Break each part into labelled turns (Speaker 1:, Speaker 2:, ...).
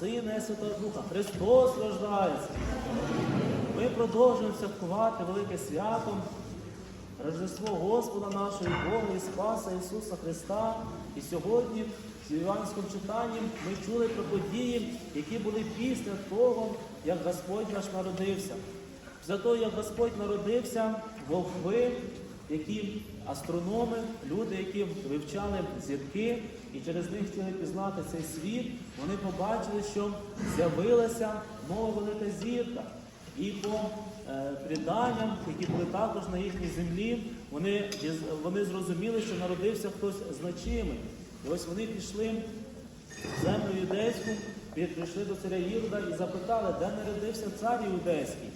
Speaker 1: Сина і Святого Духа. Христос рождається. Ми продовжуємо святкувати велике свято, Рождество Господа нашого Бога і Спаса Ісуса Христа. І сьогодні в Іванському читанні ми чули про події, які були після того, як Господь наш народився. Після того, як Господь народився, волхви, які астрономи, люди, які вивчали зірки і через них хотіли пізнати цей світ, вони побачили, що з'явилася нова велика зірка. І по е, преданням, які були також на їхній землі, вони, вони зрозуміли, що народився хтось значимий. І ось вони пішли в землю юдейську, прийшли до царя Ірода і запитали, де народився цар юдейський.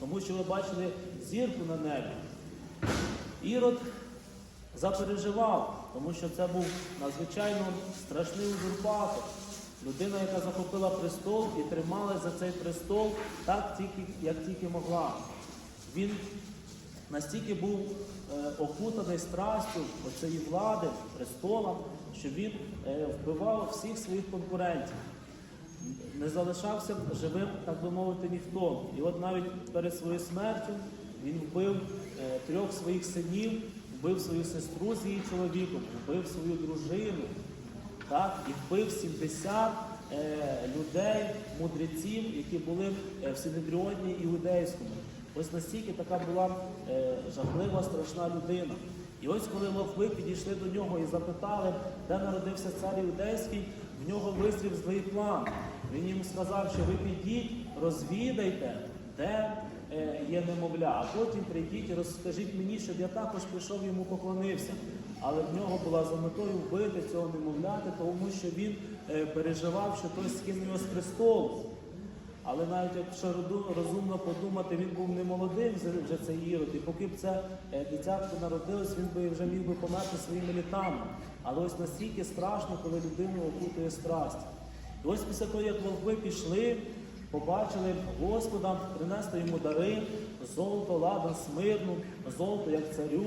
Speaker 1: Тому що ви бачили зірку на небі. Ірод запереживав, тому що це був надзвичайно страшний узурпатор. Людина, яка захопила престол і трималась за цей престол так, тільки, як тільки могла. Він настільки був е, окутаний страстю оцеї влади, престола, що він е, вбивав всіх своїх конкурентів. Не залишався живим, так би мовити, ніхто. І от навіть перед своєю смертю він вбив трьох своїх синів, вбив свою сестру з її чоловіком, вбив свою дружину, так, і вбив 70 е, людей, мудреців, які були е, в Синедріоні іудейському. Ось настільки така була е, жахлива, страшна людина. І ось коли Лохви підійшли до нього і запитали, де народився цар Іудейський, в нього вистрів злий план. Він їм сказав, що ви підіть, розвідайте, де є немовля, а потім прийдіть розкажіть мені, щоб я також пішов йому поклонився. Але в нього була за метою вбити цього немовляти, тому що він е, переживав, що той скине його з престолу. Але навіть якщо розумно подумати, він був не молодим вже цей Ірод, і поки б це е, дитятко народилось, він би вже міг би померти своїми літами. Але ось настільки страшно, коли людину окутує страсть. І ось після того, як волхви пішли, побачили Господа, принесли йому дари, золото, ладан, смирну, золото як царю,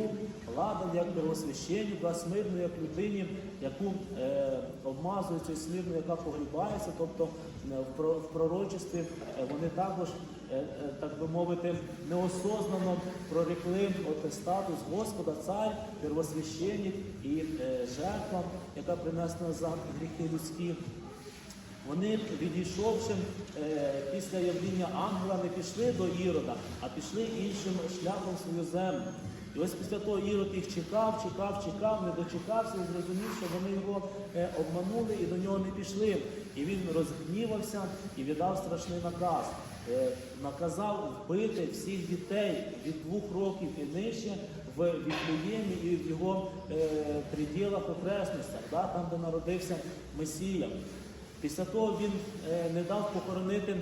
Speaker 1: ладан як первосвященнику, а смирну як людині, яку е, обмазують смирну, яка погрібається, тобто е, в про- пророчестві е, вони також, е, е, так би мовити, неосознано прорекли от статус Господа, цар, первосвященник і е, жертва, яка принесена за гріхи людські. Вони, відійшовши е, після явління ангела, не пішли до Ірода, а пішли іншим шляхом свою землю. І ось після того Ірод їх чекав, чекав, чекав, не дочекався і зрозумів, що вони його е, обманули і до нього не пішли. І він розгнівався і віддав страшний наказ. Е, наказав вбити всіх дітей від двох років і нижче в Віфлеємі і в його приділах окресностях, там, де народився Месія. Після того він е, не дав похоронити е,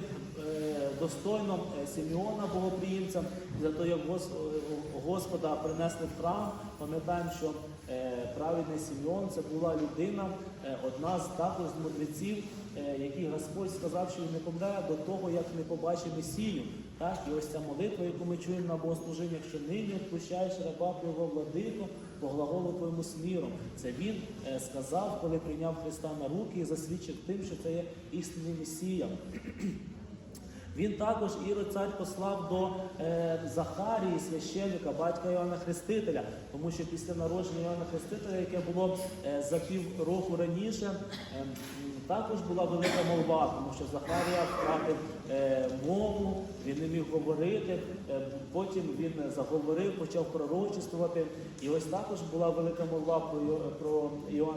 Speaker 1: достойно Сімеона Симеона богоприємця, за то, як Гос- е, Господа принесли в храм. Пам'ятаємо, що е, праведний Симеон це була людина, е, одна з також з мудреців, е, який Господь сказав, що він не помре до того, як не побачить Месію. Так, і ось ця молитва, яку ми чуємо на богослужіннях, що нині відпущаєш раба твого владико, по глаголу твоєму сміром. Це він е, сказав, коли прийняв Христа на руки і засвідчив тим, що це є істинний Месія. Він також Ірод цар послав до е, Захарії, священника, батька Іоанна Хрестителя, тому що після народження Іоанна Хрестителя, яке було е, за пів року раніше, е, також була велика молва, тому що Захарія втратив е, мову, він не міг говорити. е, потім він заговорив, почав пророчествувати. І ось також була велика молва про, про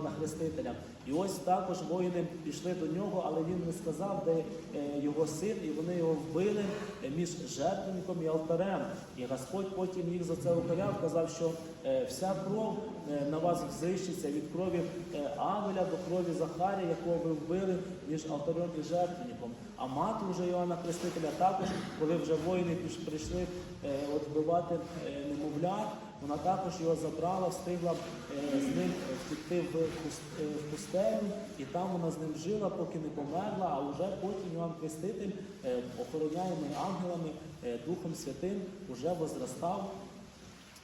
Speaker 1: Іоанна Хрестителя. І ось також воїни пішли до нього, але він не сказав, де е, його син, і вони його вбили е, між жертвенником і алтарем. І Господь потім їх за це укоряв, казав, що е, вся кров на вас взищиться від крові Авеля до крові Захарія, якого ви вбили між алтарем і жертвенником. А мати вже Іоанна Хрестителя також, коли вже воїни прийшли е, немовлят, вона також його забрала, встигла е, з ним втекти е, в пустелю, і там вона з ним жила, поки не померла, а вже потім Іван Хреститель, е, охороняємий ангелами, Духом Святим, уже возростав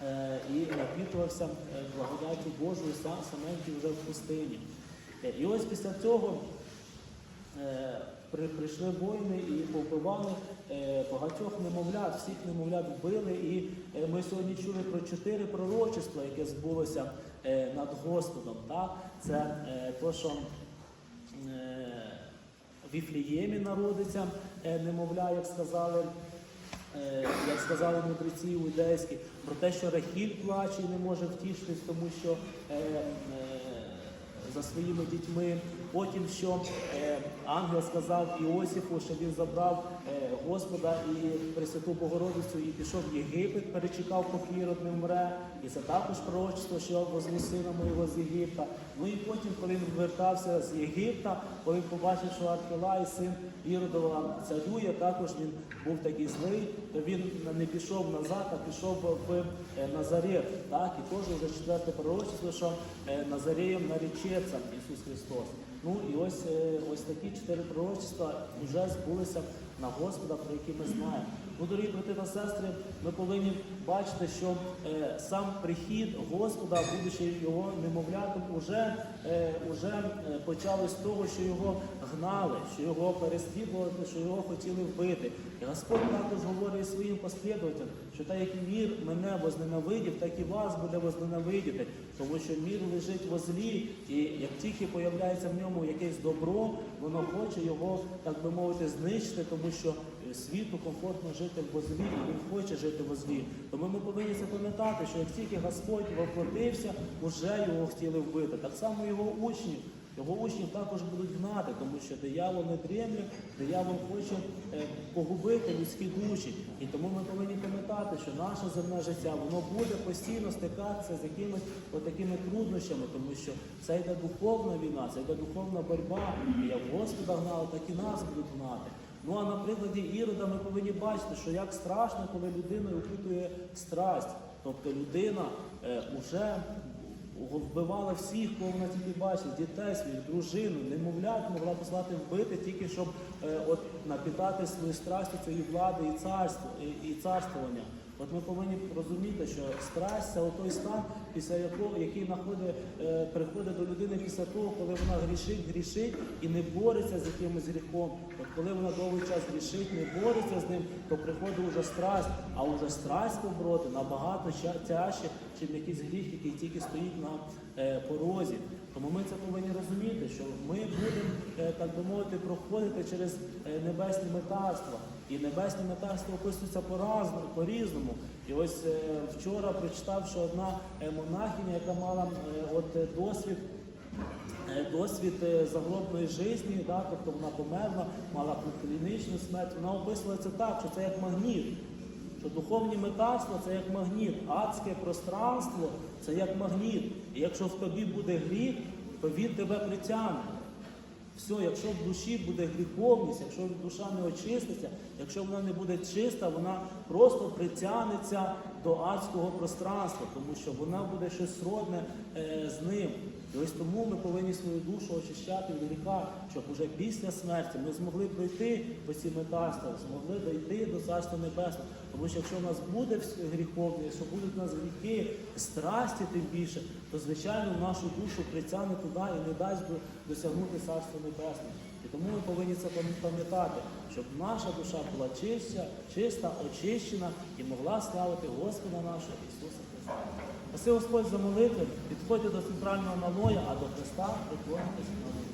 Speaker 1: е, і напітувався благодаті Божою сам вже в пустині. І ось після цього прийшли воїни і повбивали е, багатьох немовлят, всіх немовлят вбили. І е, ми сьогодні чули про чотири пророчества, яке збулося е, над Господом. Це то, що в Віфліємі народиться немовля, як сказали. Як сказали мудреці іудейські, про те, що Рахіль плаче і не може втішитись, тому що е, е, за своїми дітьми. Потім, що е, ангел сказав Іосифу, що він забрав е, Господа і Пресвяту Богородицю і пішов в Єгипет, перечекав, поки Ірод не вмре. І це також пророчество, що возьму сина моєго з Єгипта. Ну і потім, коли він вертався з Єгипта, коли він побачив, що Архилай, син Іродова, царює, також він був такий злий, то він не пішов назад, а пішов в е, Назарет. Так, і теж вже четверте пророчество, що Назарієм наречеться Ісус Христос. Ну і ось, е, ось такі чотири пророчества вже збулися на Господа, про які ми знаємо. Ну, дорогі брати та сестри, ми повинні бачити, що е, сам прихід Господа, будучи його немовлятом, уже, е, уже е, почали з того, що його гнали, що його переслідували, що його хотіли вбити. І Господь також говорить своїм послідовцям, що так як мір мене возненавидів, так і вас буде возненавидіти, тому що мір лежить во злі, і як тільки появляється в ньому якесь добро, воно хоче його, так би мовити, знищити, тому що світу комфортно жити в злі, і він хоче жити в злі. Тому ми повинні запам'ятати, що як тільки Господь воплотився, уже його хотіли вбити. Так само його учні. Його учнів також будуть гнати, тому що диявол не дремле, диявол хоче е, погубити людські душі. І тому ми повинні пам'ятати, що наше земне життя воно буде постійно стикатися з якимись отакими труднощами, тому що це йде духовна війна, це йде духовна боротьба. І як Господа гнали, так і нас будуть гнати. Ну а на прикладі Ірода ми повинні бачити, що як страшно, коли людина опитує страсть. Тобто людина е, уже вбивала всіх, кого вона тільки бачить, дітей своїх, дружину, немовлят могла послати вбити, тільки щоб е, от, напітати свою страсть цієї влади і царство, і, і царствування. От ми повинні розуміти, що страсть це той стан, після якого який находить, е, приходить до людини після того, коли вона грішить, грішить і не бореться з якимось гріхом. От коли вона довгий час грішить, не бореться з ним, то приходить уже страсть, а уже страсть побороти набагато тяжче, ніж якийсь гріх, який тільки стоїть на е, порозі. Тому ми це повинні розуміти, що ми будемо, е, так би мовити, проходити через небесні метарства. І небесні метарства описуються по-разному- по-різному. І ось е, вчора прочитав, що одна е, монахиня, яка мала е, от досвід. Досвід загробної житті, да, тобто вона померла, мала клінічну смерть. Вона описувала це так, що це як магніт. Що духовні метарства це як магніт, адське пространство це як магніт. І якщо в тобі буде гріх, то він тебе притягне. Все, якщо в душі буде гріховність, якщо душа не очиститься, якщо вона не буде чиста, вона просто притягнеться до адського пространства, тому що вона буде щось сродне е, з ним. І ось тому ми повинні свою душу очищати від гріха, щоб уже після смерті ми змогли пройти по ці метарства, змогли дійти до Царства Небесного. Тому що якщо в нас буде гріховне, якщо будуть в нас гріхи, страсті тим більше, то звичайно нашу душу притягне туди і не дасть до- досягнути Царства Небесного. І тому ми повинні це пам'ятати, щоб наша душа була чиста, чиста, очищена і могла славити Господа нашого Ісуса Христа. Проси Господь за молитви, підходьте до центрального налоя, а до Христа приклонитесь на молитву.